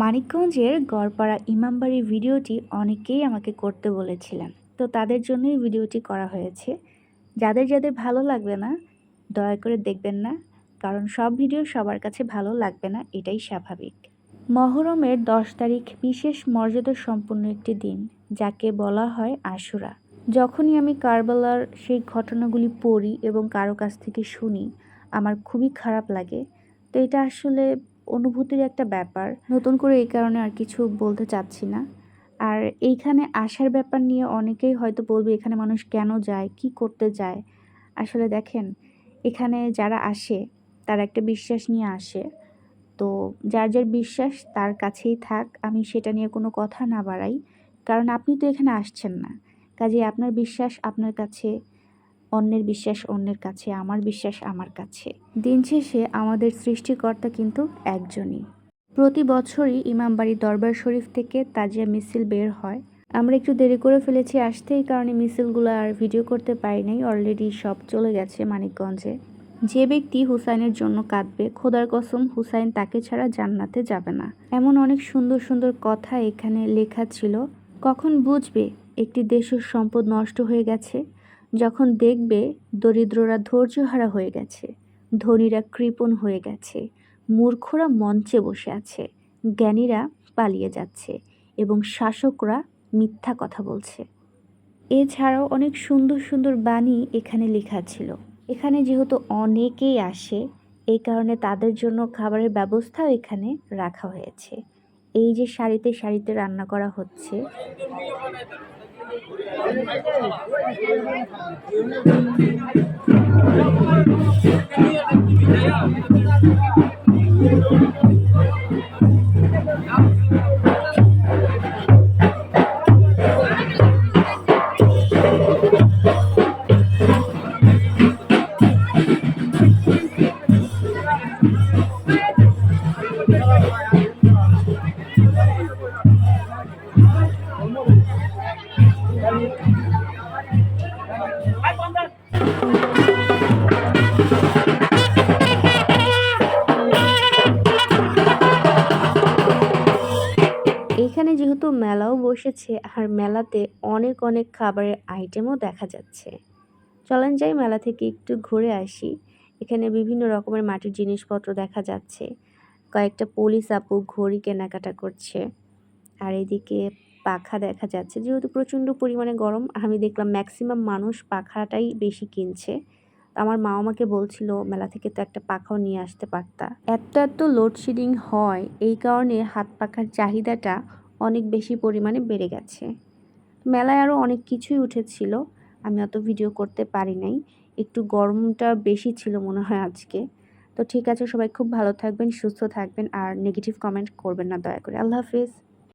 মানিকগঞ্জের গড়পাড়া ইমামবাড়ির ভিডিওটি অনেকেই আমাকে করতে বলেছিলেন। তো তাদের জন্যই ভিডিওটি করা হয়েছে। যাদের যাদের ভালো লাগবে না, দয়া করে দেখবেন না, কারণ সব ভিডিও সবার কাছে ভালো লাগবে না, এটাই স্বাভাবিক। মহরমের দশ তারিখ বিশেষ মর্যাদা সম্পন্ন একটি দিন, যাকে বলা হয় আশুরা। যখনই আমি কারবালার সেই ঘটনাগুলি পড়ি এবং কারও কাছ থেকে শুনি, আমার খুবই খারাপ লাগে। তো এটা আসলে অনুভূতির একটা ব্যাপার। নতুন করে এই কারণে আর কিছু বলতে চাচ্ছি না। আর এইখানে আসার ব্যাপার নিয়ে অনেকেই হয়তো বলবে, এখানে মানুষ কেন যায়? কি করতে যায়? আসলে দেখেন, এখানে যারা আসে, তারা একটা বিশ্বাস নিয়ে আসে। তো যার যার বিশ্বাস, তার কাছেই থাক। আমি সেটা নিয়ে কোনো কথা না বাড়াই। কারণ আপনি তো এখানে আসছেন না। কাজে আপনার বিশ্বাস আপনার কাছে অন্যের বিশ্বাস অন্যের কাছে, আমার বিশ্বাস আমার কাছে। দিন শেষে আমাদের সৃষ্টিকর্তা কিন্তু একজনই। প্রতি বছরই ইমামবাড়ি দরবার শরীফ থেকে তাজিয়া মিছিল বের হয়। আমরা একটু দেরি করে ফেলেছি আসতে, এই কারণে মিছিলগুলো আর ভিডিও করতে পারি নাই। অলরেডি সব চলে গেছে মানিকগঞ্জে। যে ব্যক্তি হুসাইনের জন্য কাঁদবে, খোদার কসম, হুসাইন তাকে ছাড়া জান্নাতে যাবে না। এমন অনেক সুন্দর সুন্দর কথা এখানে লেখা ছিল। কখন বুঝবে একটি দেশের সম্পদ নষ্ট হয়ে গেছে? যখন দেখবে দরিদ্ররা ধৈর্যহারা হয়ে গেছে, ধনীরা কৃপণ হয়ে গেছে, মূর্খরা মঞ্চে বসে আছে, জ্ঞানীরা পালিয়ে যাচ্ছে এবং শাসকরা মিথ্যা কথা বলছে। এছাড়াও অনেক সুন্দর সুন্দর বাণী এখানে লেখা ছিল। এখানে যেহেতু অনেকেই আসে, এই কারণে তাদের জন্য খাবারের ব্যবস্থাও এখানে রাখা হয়েছে। এই যে সারিতে সারিতে রান্না করা হচ্ছে Thank you. এইখানে যেহেতু মেলাও বসেছে, আর মেলাতে অনেক অনেক খাবারের আইটেমও দেখা যাচ্ছে। চলেন যাই মেলা থেকে একটু ঘুরে আসি। এখানে বিভিন্ন রকমের মাটির জিনিসপত্র দেখা যাচ্ছে। কয়েকটা পুলিশ আপু ঘড়ি কেনাকাটা করছে। আর এদিকে পাখা দেখা যাচ্ছে। যেহেতু প্রচণ্ড পরিমাণে গরম, আমি দেখলাম ম্যাক্সিমাম মানুষ পাখাটাই বেশি কিনছে। আমার মা আমাকে বলছিল, মেলা থেকে তো একটা পাখাও নিয়ে আসতে পারতা। এত এত লোডশেডিং হয়, এই কারণে হাত পাখার চাহিদাটা অনেক বেশি পরিমাণে বেড়ে গেছে। মেলায় আরও অনেক কিছুই উঠেছিল, আমি অত ভিডিও করতে পারি নাই। একটু গরমটা বেশি ছিল মনে হয় আজকে। তো ঠিক আছে, সবাই খুব ভালো থাকবেন, সুস্থ থাকবেন, আর নেগেটিভ কমেন্ট করবেন না দয়া করে। আল্লাহ হাফিজ।